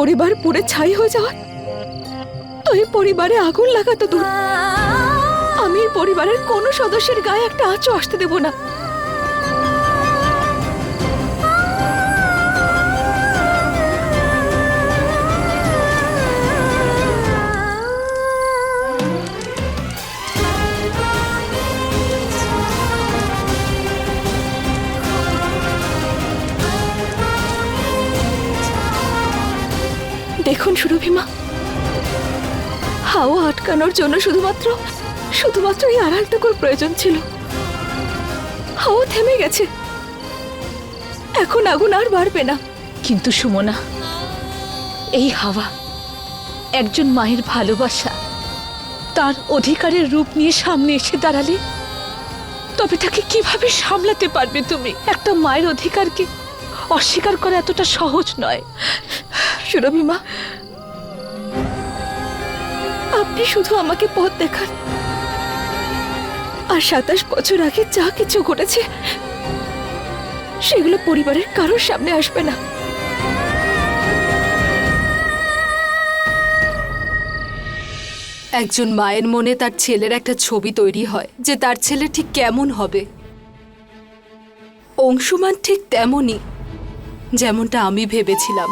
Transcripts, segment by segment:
পরিবার পুরে ছাই হয়ে যাওয়া তো এই পরিবারে আগুন লাগাতো দূর। আমি পরিবারের কোনো সদস্যের গায়ে একটা আঁচও আসতে দেব না। দেখুন সুরভিমা হাওয়া আটকানোর জন্য শুধুমাত্র শুধুমাত্র এই আড়ালটুকুর প্রয়োজন ছিল। হাওয়া থেমে গেছে। এখন আগুন আর বাড়বে না। কিন্তু সুমনা, এই হাওয়া একজন মায়ের ভালোবাসা। তার অধিকারের রূপ নিয়ে সামনে এসে দাঁড়ালে, তবে তাকে কীভাবে সামলাতে পারবে তুমি? একটা মায়ের অধিকারকে অস্বীকার করা এতটা সহজ নয়। সুরভিমা আপনি শুধু আমাকে পথ দেখান। আর সাতাশ বছর আগে যা কিছু ঘটেছে, সেগুলো পরিবারের কারোর সামনে আসবে না। একজন মায়ের মনে তার ছেলের একটা ছবি তৈরি হয়, যে তার ছেলে ঠিক কেমন হবে। অংশুমান ঠিক তেমনই, যেমনটা আমি ভেবেছিলাম।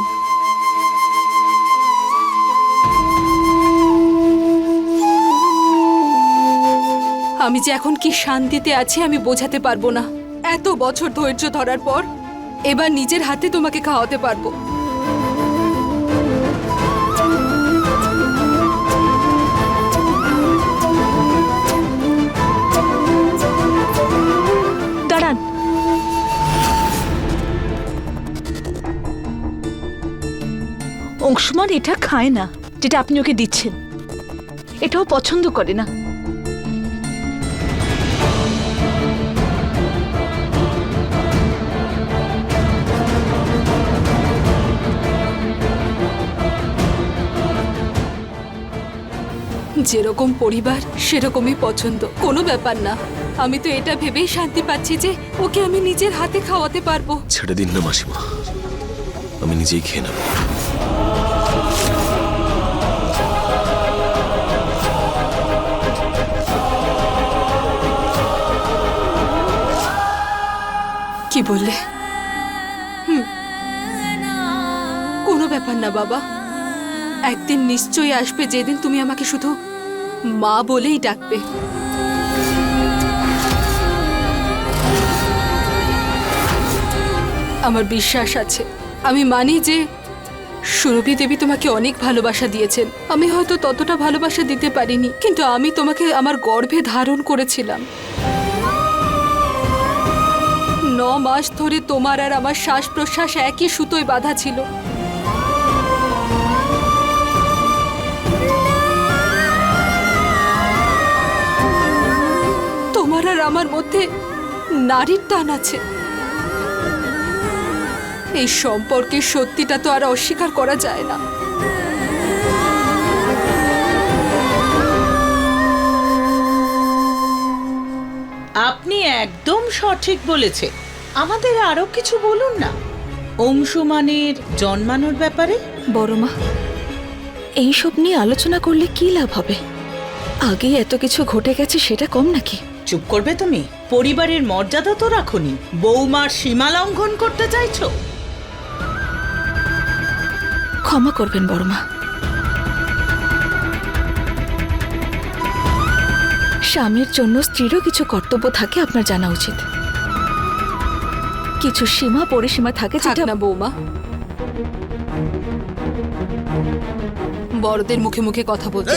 আমি যে এখন কি শান্তিতে আছি আমি বোঝাতে পারব না। এত বছর ধৈর্য ধরার পর এবার নিজের হাতে তোমাকে খাওয়াতে পারব। অংশমান এটা খায় না, যেটা আপনি ওকে দিচ্ছেন। এটাও পছন্দ করে না। যেরকম পরিবার সেরকমই পছন্দ। কোনো ব্যাপার না। আমি তো এটা ভেবেই শান্তি পাচ্ছি যে ওকে আমি নিজের হাতে খাওয়াতে পারব। ছেড়ে দিন না মাসিমা। আমি নিজেই খেয়ে নেব। কি বললে? হুম। কোনো ব্যাপার না বাবা। একদিন নিশ্চয়ই আসবে যেদিন তুমি আমাকে শুধু মা বলেই ডাকবে। আমার বিশ্বাস আছে, আমি মানি যে সুরভি দেবী তোমাকে অনেক ভালোবাসা দিয়েছেন। আমি হয়তো ততটা ভালোবাসা দিতে পারিনি, কিন্তু আমি তোমাকে আমার গর্ভে ধারণ করেছিলাম। ন মাস ধরে তোমার আর আমার শ্বাস প্রশ্বাস একই সুতোয় বাঁধা ছিল। তোমার আর আমার মধ্যে নারীর টান আছে। এই সম্পর্কের সত্যিটা তো আর অস্বীকার করা যায় না। আপনি একদম সঠিক বলেছে। আমাদের আরও কিছু বলুন না। অংশুমানের জন্মানোর ব্যাপারে? বড় মা এইসব নিয়ে আলোচনা করলে কি লাভ হবে? আগে এত কিছু ঘটে গেছে সেটা কম নাকি? চুপ করবে তুমি? পরিবারের মর্যাদা তো রাখুনি। বৌমার সীমা লঙ্ঘন করতে চাইছো? ক্ষমা করবেন বড় মা স্বামীর জন্য স্ত্রীরও কিছু কর্তব্য থাকে আপনার জানা উচিত। কিছু সীমা পরিসীমা থাকে যেটা না বৌমা। বড়দের মুখে মুখে কথা বলতে।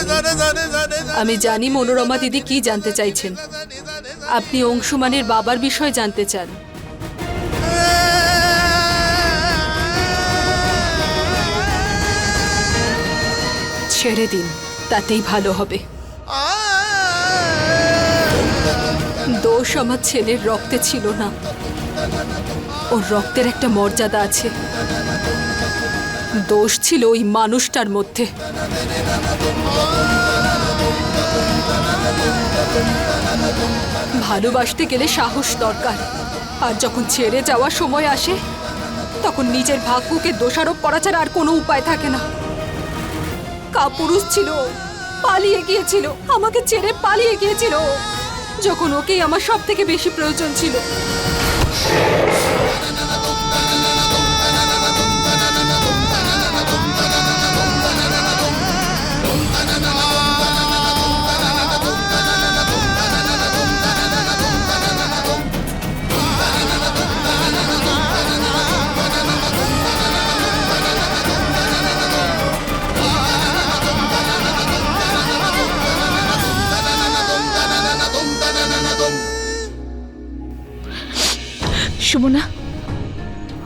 আমি জানি মনোরমা দিদি কি জানতে চাইছেন। আপনি অংশুমানের বাবার বিষয়ে জানতে চান। ছেড়ে দিন, তাতেই ভালো হবে। দোষ আমার ছেলের রক্তে ছিল না। ওর রক্তের একটা মর্যাদা আছে। দোষ ছিল ওই মানুষটার মধ্যে। ভালোবাসতে গেলে সাহস দরকার। আর যখন ছেড়ে যাওয়ার সময় আসে, তখন নিজের ভাগ্যকে দোষারোপ করা ছাড়া আর কোনো উপায় থাকে না। কাপুরুষ ছিল, পালিয়ে গিয়েছিল, আমাকে ছেড়ে পালিয়ে গিয়েছিল। যখন ওকেই আমার সব থেকে বেশি প্রয়োজন ছিল।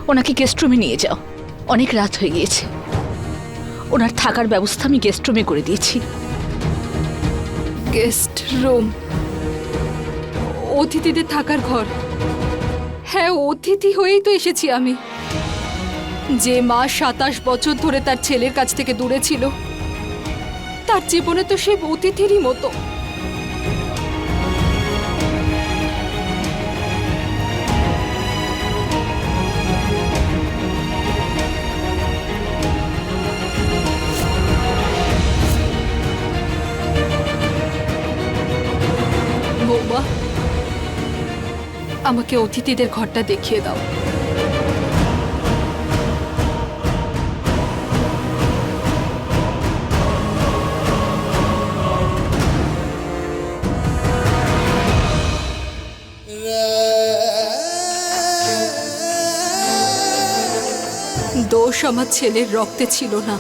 ওনাকে গেস্ট রুমে নিয়ে যাও। অনেক রাত হয়ে গিয়েছে। ওনার থাকার ব্যবস্থা আমি গেস্ট রুমে করে দিয়েছি। গেস্ট রুম অতিথিদের থাকার ঘর? হ্যাঁ অতিথি হয়েই তো এসেছি আমি। যে মা সাতাশ বছর ধরে তার ছেলের কাছ থেকে দূরে ছিল, তার জীবনে তো সে অতিথিরই মতো। আমাকে অতিথিদের ঘরটা দেখিয়ে দাও। দোষ আমার ছেলের রক্তে ছিল না।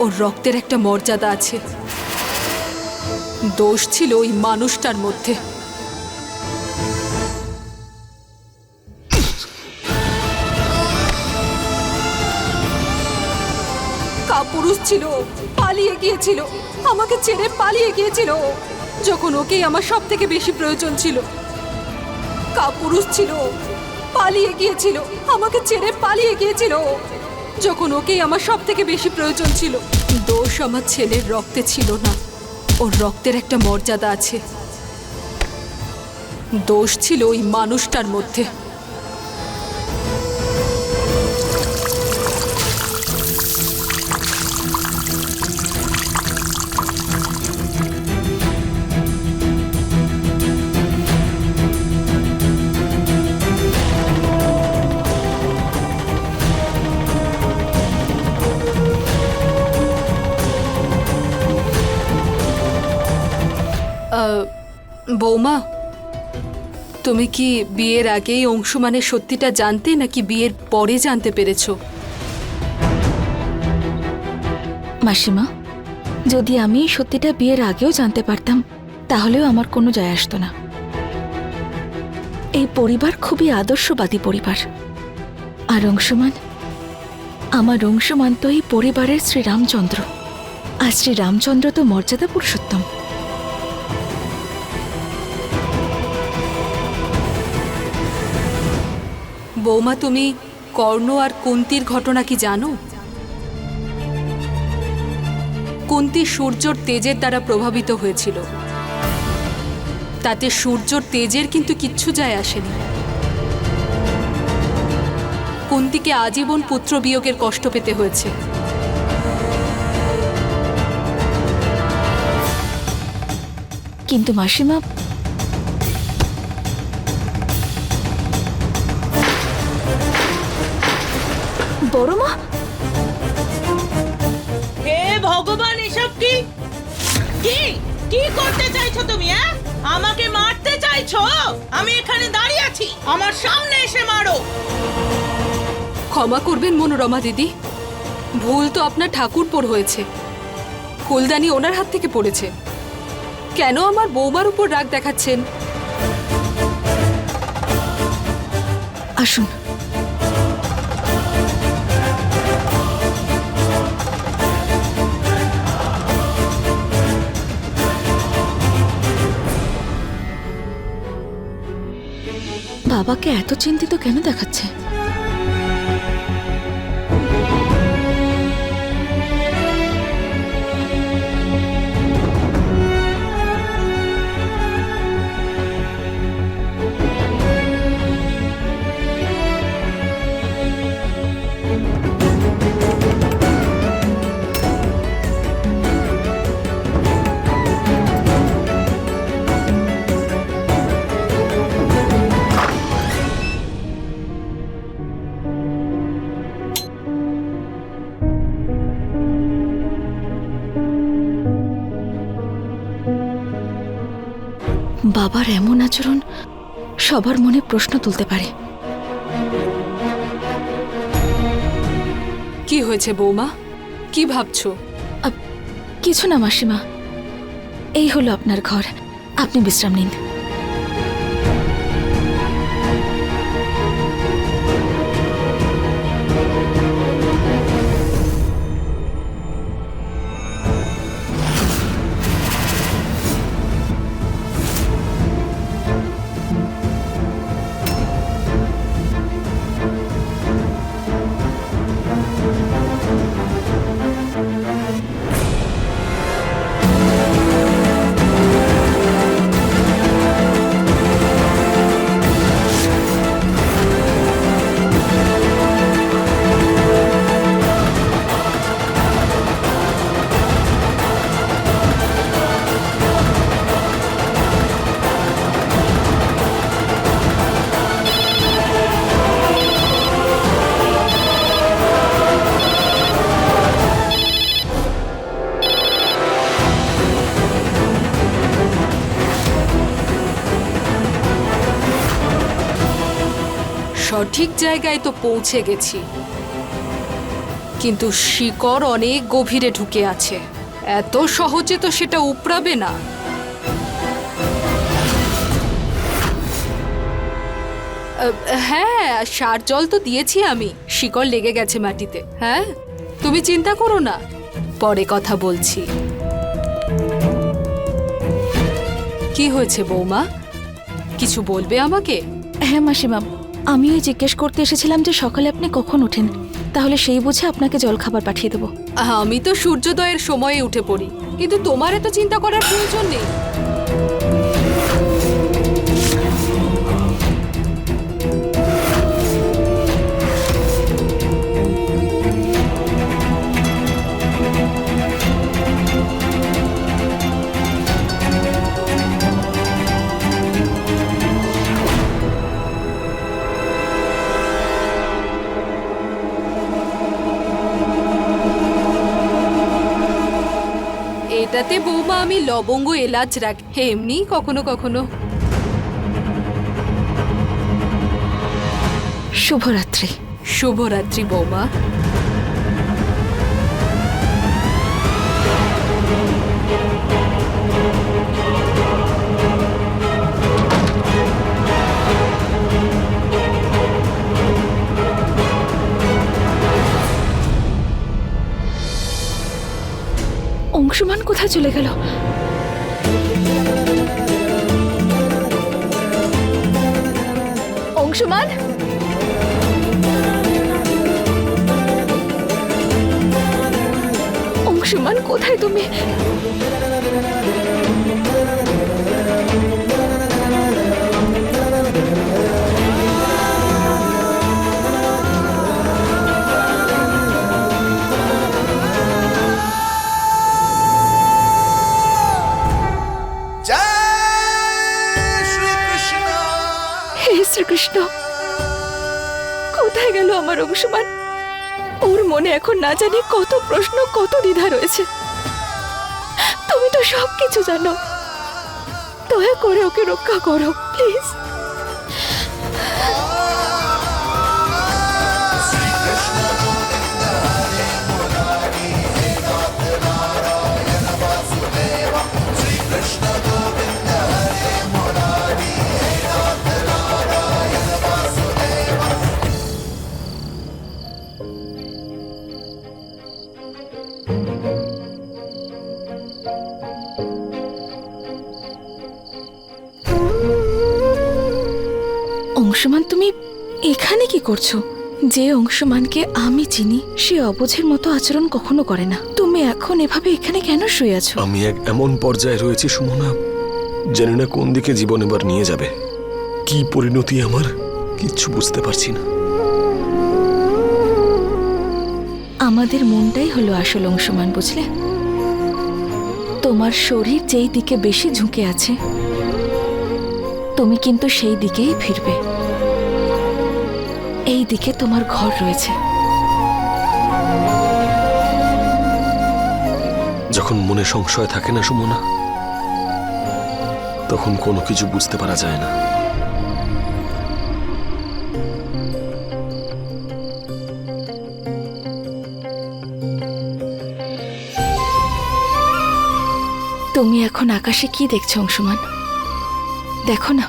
ওর রক্তের একটা মর্যাদা আছে। দোষ ছিল ওই মানুষটার মধ্যে। কাপুরুষ ছিল, পালিয়ে গিয়েছিল, আমাকে ছেড়ে পালিয়ে গিয়েছিল, যখন ওকেই আমার সব থেকে বেশি প্রয়োজন ছিল। কাপুরুষ ছিল, পালিয়ে গিয়েছিল, আমাকে ছেড়ে পালিয়ে গিয়েছিল, যখন ওকেই আমার সব থেকে বেশি প্রয়োজন ছিল। দোষ আমার ছেলের রক্তে ছিল না, ওর রক্তের একটা মর্যাদা আছে। দোষ ছিল ওই মানুষটার মধ্যে। বৌমা, তুমি কি বিয়ের আগেই অংশুমানের সত্যিটা জানতে নাকি বিয়ের পরে জানতে পেরেছ? মাসিমা, যদি আমি সত্যিটা বিয়ের আগেও জানতে পারতাম, তাহলেও আমার কোনো যায় আসতো না। এই পরিবার খুবই আদর্শবাদী পরিবার। আর অংশমান, আমার অংশমান তো এই পরিবারের শ্রীরামচন্দ্র। আর শ্রীরামচন্দ্র তো মর্যাদা পুরুষোত্তম বৌমা, তুমি কর্ণ আর কুন্তির ঘটনা কি জানো? কুন্তি সূর্যর তেজের দ্বারা প্রভাবিত হয়েছিল। তাতে সূর্যর তেজের কিন্তু কিচ্ছু যায় আসেনি। কুন্তিকে আজীবন পুত্র বিয়োগের কষ্ট পেতে হয়েছে। কিন্তু মাসিমা বড় মা হে ভগবান এসব কি? কি? কি করতে চাইছো তুমি হ্যাঁ? আমাকে মারতে চাইছো? আমি এখানে দাঁড়িয়ে আছি। আমার সামনে এসে মারো। ক্ষমা করবেন মনোরমা দিদি। ভুল তো আপনার ঠাকুরপোর হয়েছে। ফুলদানি ওনার হাত থেকে পড়েছে। কেন আমার বৌমার উপর রাগ দেখাচ্ছেন? আসুন। বাবাকে এত চিন্তিত কেন দেখাচ্ছে? বাবার এমন আচরণ সবার মনে প্রশ্ন তুলতে পারে। কি হয়েছে বৌমা? কি ভাবছ? কিছু না মাসিমা। এই হলো আপনার ঘর। আপনি বিশ্রাম নিন। সঠিক জায়গায় তো পৌঁছে গেছি। কিন্তু শিকড় অনেক গভীরে ঢুকে আছে। এত সহজে তো সেটা উপড়াবে না। হ্যাঁ সার জল তো দিয়েছি আমি। শিকড় লেগে গেছে মাটিতে। হ্যাঁ তুমি চিন্তা করো না। পরে কথা বলছি। কি হয়েছে বৌমা? কিছু বলবে আমাকে? হ্যাঁ মাসিমা। আমিও জিজ্ঞেস করতে এসেছিলাম যে সকালে আপনি কখন ওঠেন। তাহলে সেই বুঝে আপনাকে জলখাবার পাঠিয়ে দেবো। আমি তো সূর্যোদয়ের সময়ে উঠে পড়ি, কিন্তু তোমার এত চিন্তা করার প্রয়োজন নেই। এটাতে বৌমা আমি লবঙ্গ এলাচ রাখ এমনি কখনো কখনো। শুভরাত্রি। শুভরাত্রি বৌমা। চলে গেল। অংশমান? অংশমান কোথায় তুমি? শ্রীকৃষ্ণ, কোথায় গেল আমার অংশমান ওর মনে এখন না জানি কত প্রশ্ন, কত দ্বিধা রয়েছে। তুমি তো সব কিছু জানো। দয়া করে ওকে রক্ষা করো, প্লিজ। অংশমান তুমি এখানে কি করছ? যে অংশমানকে আমি চিনি সে অবুঝের মতো আচরণ কখনো করে না। তুমি এখন এভাবে এখানে কেন শুয়ে আছো? আমি এক এমন পর্যায়ে রয়েছি সুমনা জানি না কোন দিকে জীবন এবার নিয়ে যাবে। কি পরিণতি আমার কিচ্ছু বুঝতে পারছি না। আমাদের মনটাই হলো আসল অংশমান বুঝলে? তোমার শরীর যেই দিকে বেশি ঝুঁকে আছে তুমি কিন্তু সেই দিকেই ফিরবে। এই দিকে তোমার ঘর রয়েছে। যখন মনে সংশয় থাকে না সুমনা তখন কোনো কিছু বুঝতে পারা যায় না। তুমি এখন আকাশে কি দেখছ অংশমান? দেখো না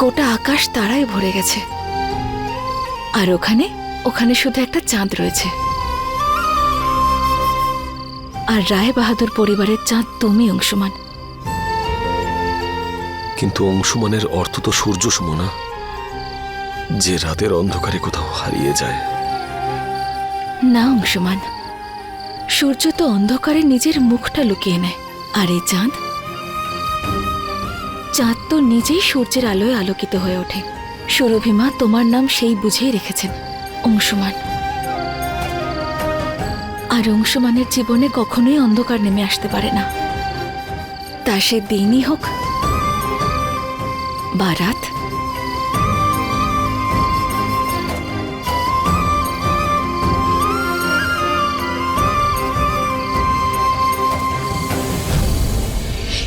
গোটা আকাশ তারায় ভরে গেছে। আর ওখানে ওখানে শুধু একটা চাঁদ রয়েছে। আর রায় বাহাদুর পরিবারের চাঁদ তুমি অংশমান। কিন্তু অংশুমানের অর্থ তো সূর্য সমনা। যে রাতের অন্ধকারে কোথাও হারিয়ে যায়। না অংশমান। সূর্য তো অন্ধকারে নিজের মুখটা লুকিয়ে নেয়। আর এই চাঁদ? চাঁদ তো নিজেই সূর্যের আলোয় আলোকিত হয়ে ওঠে। সুরভিমা তোমার নাম সেই বুঝেই রেখেছেন, অংশমান। আর অংশমানের জীবনে কখনোই অন্ধকার নেমে আসতে পারে না। তা সে দিনই হোক বা রাত।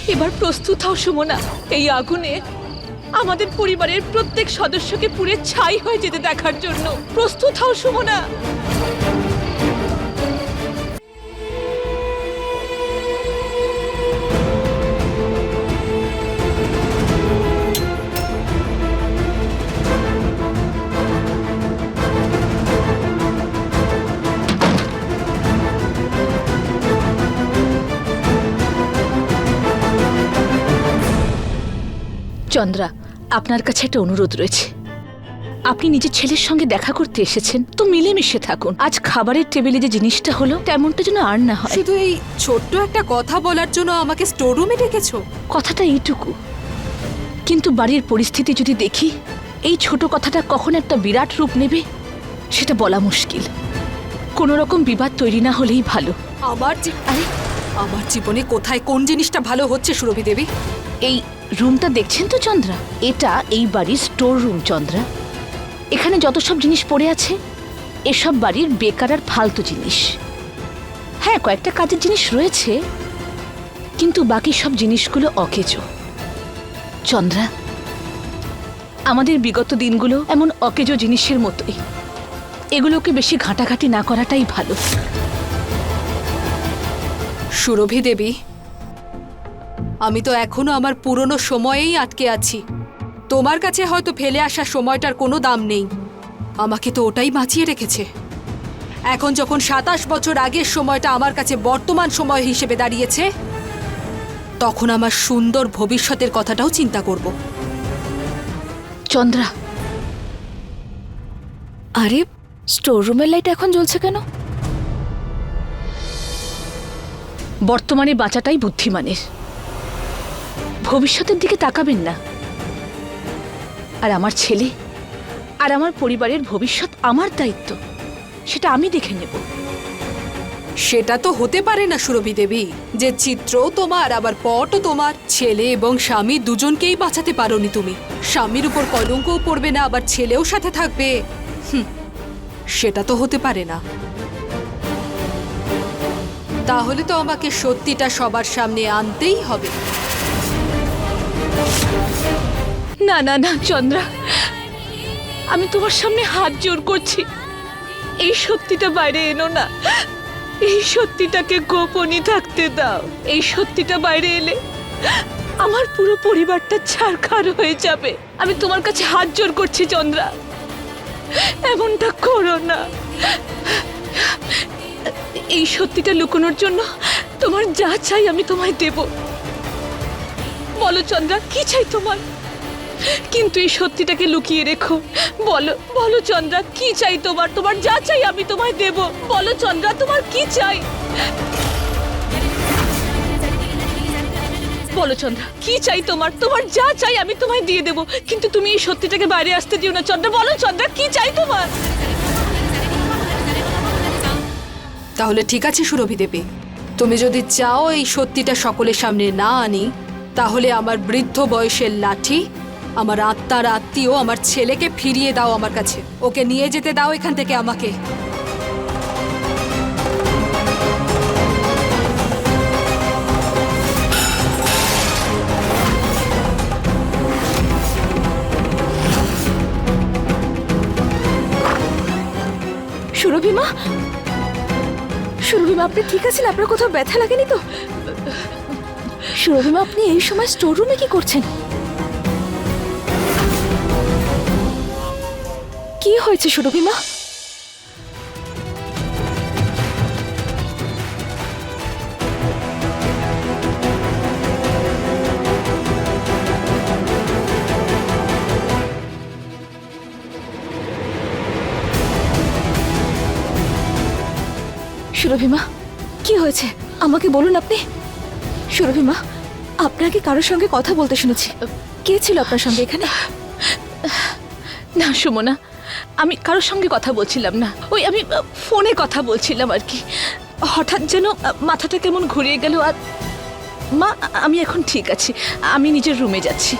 এবার প্রস্তুত হও সুমনা, এই আগুনে আমাদের পরিবারের প্রত্যেক সদস্যকে পুড়ে ছাই হয়ে যেতে দেখার জন্য। প্রস্তুত হও সুমনা। চন্দ্রা আপনার কাছে একটা অনুরোধ রয়েছে। আপনি নিজের ছেলের সঙ্গে দেখা করতে এসেছেন তো মিলেমিশে থাকুন। আজ খাবারের টেবিলে যে জিনিসটা হলো তেমনটা যেন আর না হয়। শুধু এই ছোট্ট একটা কথা বলার জন্য আমাকে স্টোর রুমে ডেকেছো? কথাটা এইটুকু। কিন্তু বাড়ির পরিস্থিতি যদি দেখি এই ছোট কথাটা কখন একটা বিরাট রূপ নেবে সেটা বলা মুশকিল। কোনো রকম বিবাদ তৈরি না হলেই ভালো। আমার আরে আমার জীবনে কোথায় কোন জিনিসটা ভালো হচ্ছে সুরভি দেবী? এই রুমটা দেখছেন তো, চন্দ্রা? এটা এই বাড়ির স্টোর রুম চন্দ্রা। এখানে যত সব জিনিস পড়ে আছে, এসব বাড়ির বেকার আর ফালতু জিনিস। হ্যাঁ কয়েকটা কাজের জিনিস রয়েছে, কিন্তু বাকি সব জিনিসগুলো অকেজো। চন্দ্রা, আমাদের বিগত দিনগুলো এমন অকেজো জিনিসের মতোই। এগুলোকে বেশি ঘাঁটাঘাঁটি না করাটাই ভালো। সুরভি দেবী আমি তো এখনও আমার পুরনো সময়েই আটকে আছি। তোমার কাছে হয়তো ফেলে আসা সময়টার কোনো দাম নেই। আমাকে তো ওটাই বাঁচিয়ে রেখেছে। এখন যখন সাতাশ বছর আগের সময়টা আমার কাছে বর্তমান সময় হিসেবে দাঁড়িয়েছে তখন আমার সুন্দর ভবিষ্যতের কথাটাও চিন্তা করব। চন্দ্রা। আরে স্টোর রুমের লাইট এখন জ্বলছে কেন? বর্তমানে বাঁচাটাই বুদ্ধিমানের। ভবিষ্যতের দিকে তাকাবেন না। আর আমার ছেলে আর আমার পরিবারের ভবিষ্যৎ আমার দায়িত্ব সেটা আমি দেখে নেব। সেটা তো হতে পারে না সুরভি দেবী। যে চিত্রও তোমার আবার পটও তোমার। ছেলে এবং স্বামী দুজনকেই বাঁচাতে পারোনি তুমি। স্বামীর উপর কলঙ্কও পড়বে না আবার ছেলেও সাথে থাকবে। হুম, সেটা তো হতে পারে না। তাহলে তো আমাকে সত্যিটা সবার সামনে আনতেই হবে। না না না, চন্দ্রা। আমি তোমার সামনে হাত জোর করছি। এই সত্যিটা বাইরে এনো না। এই সত্যিটাকে গোপনই থাকতে দাও। এই সত্যিটা বাইরে এলে আমার পুরো পরিবারটা ছাড়খাড় হয়ে যাবে। আমি তোমার কাছে হাত জোর করছি, চন্দ্রা। এমনটা করো না। এই সত্যিটা লুকোনোর জন্য তোমার যা চাই আমি তোমায় দেব। বলো, চন্দ্রা, কি চাই তোমার? কিন্তু এই সত্যিটাকে লুকিয়ে রেখো। বলো বলো চন্দ্রা, কি চাই তোমার? তোমার যা চাই আমি তোমায় দেব। বলো চন্দ্রা, তোমার কি চাই? বলো চন্দ্রা, কি চাই তোমার? তোমার যা চাই আমি তোমায় দিয়ে দেব। কিন্তু তুমি এই সত্যিটাকে বাইরে আসতে দিও না চন্দ্রা। বলো চন্দ্রা, কি চাই তোমার? তাহলে ঠিক আছে সুরভি দেবী। তুমি যদি চাও এই সত্যিটা সকলের সামনে না আনি, তাহলে আমার বৃদ্ধ বয়সের লাঠি আমার আত্মার আত্মীয় আমার ছেলেকে ফিরিয়ে দাও আমার কাছে। ওকে নিয়ে যেতে দাও এখান থেকে আমাকে। সুরভিমা সুরভিমা আপনি ঠিক আছেন? আপনার কোথাও ব্যথা লাগেনি তো? সুরভিমা আপনি এই সময় স্টোর রুমে কি করছেন? কি হয়েছে সুরভিমা সুরভিমা কি হয়েছে? আমাকে বলুন আপনি। সুরভিমা আপনাকে কারোর সঙ্গে কথা বলতে শুনেছি। কে ছিল আপনার সঙ্গে এখানে? না, সুমনা আমি কারোর সঙ্গে কথা বলছিলাম না। ওই আমি ফোনে কথা বলছিলাম আর কি। হঠাৎ যেন মাথাটা কেমন ঘুরিয়ে গেল আর মা, আমি এখন ঠিক আছি। আমি নিজের রুমে যাচ্ছি।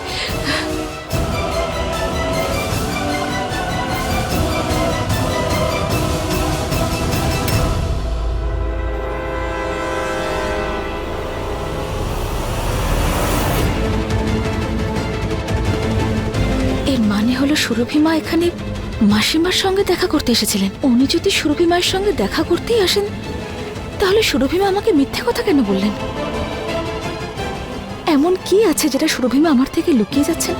এর মানে হলো সুরভিমা এখানে মাসিমার সঙ্গে দেখা করতে এসেছিলেন। উনি যদি সুরভি মায়ের সঙ্গে দেখা করতেই আসেন, তাহলে সুরভিমা আমাকে মিথ্যে কথা কেন বললেন? এমন কি আছে যেটা সুরভিমা আমার থেকে লুকিয়ে যাচ্ছেন?